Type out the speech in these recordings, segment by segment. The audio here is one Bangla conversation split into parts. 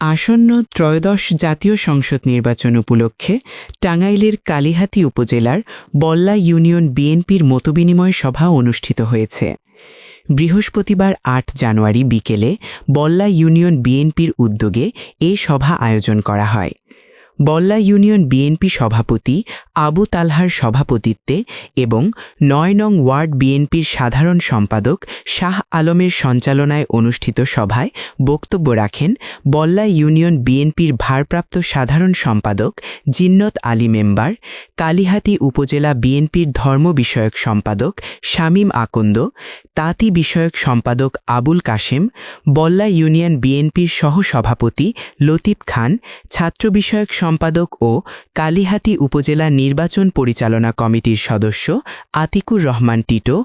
আসন্ন ত্রয়োদশ জাতীয় সংসদ নির্বাচন উপলক্ষে টাঙ্গাইলের কালিহাতী উপজেলার বল্লা ইউনিয়ন বিএনপির মতবিনিময় সভা অনুষ্ঠিত হয়েছে। বৃহস্পতিবার আট জানুয়ারি বিকেলে বল্লা ইউনিয়ন বিএনপির উদ্যোগে এ সভা আয়োজন করা হয়। বল্লা ইউনিয়ন বিএনপি সভাপতি আবু তালহার সভাপতিত্বে এবং নয় নং ওয়ার্ড বিএনপির সাধারণ সম্পাদক শাহ আলমের সঞ্চালনায় অনুষ্ঠিত সভায় বক্তব্য রাখেন বল্লা ইউনিয়ন বিএনপির ভারপ্রাপ্ত সাধারণ সম্পাদক জিন্নত আলী মেম্বার, কালিহাতী উপজেলা বিএনপির ধর্ম বিষয়ক সম্পাদক শামীম আকন্দ, তাঁতি বিষয়ক সম্পাদক আবুল কাশেম, বল্লা ইউনিয়ন বিএনপির সহসভাপতি লতিফ খান, ছাত্র বিষয়ক সম্পাদক ও কালিহাতী উপজেলা নির্বাচন পরিচালনা কমিটির সদস্য আতিকুর রহমান টিটো,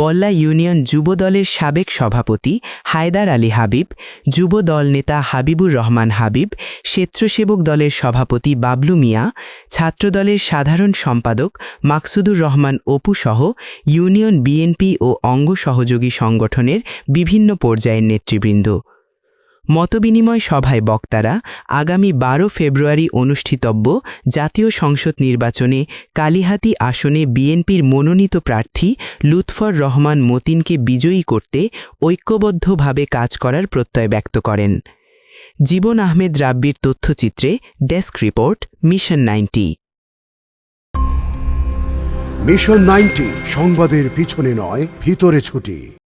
বল্লা ইউনিয়ন যুবদলের সাবেক সভাপতি হায়দার আলী হাবিব, যুব দল নেতা হাবিবুর রহমান হাবিব, স্বেচ্ছাসেবক দলের সভাপতি বাবলু মিয়া ছাত্রদলের সাধারণ সম্পাদক মাকসুদুর রহমান অপু সহ ইউনিয়ন বিএনপি ও অঙ্গ সহযোগী সংগঠনের বিভিন্ন পর্যায়ের নেতৃবৃন্দ। মতবিনিময় সভায় বক্তারা আগামী বারো ফেব্রুয়ারি অনুষ্ঠিতব্য জাতীয় সংসদ নির্বাচনে কালিহাতী আসনে বিএনপির মনোনীত প্রার্থী লুৎফর রহমান মতিনকে বিজয়ী করতে ঐক্যবদ্ধভাবে কাজ করার প্রত্যয় ব্যক্ত করেন। জীবন আহমেদ রাব্বির তথ্যচিত্রে desk report, mission ninety. Mission ninety, সংবাদের পিছনে নয়, ভিতরে ছুটি।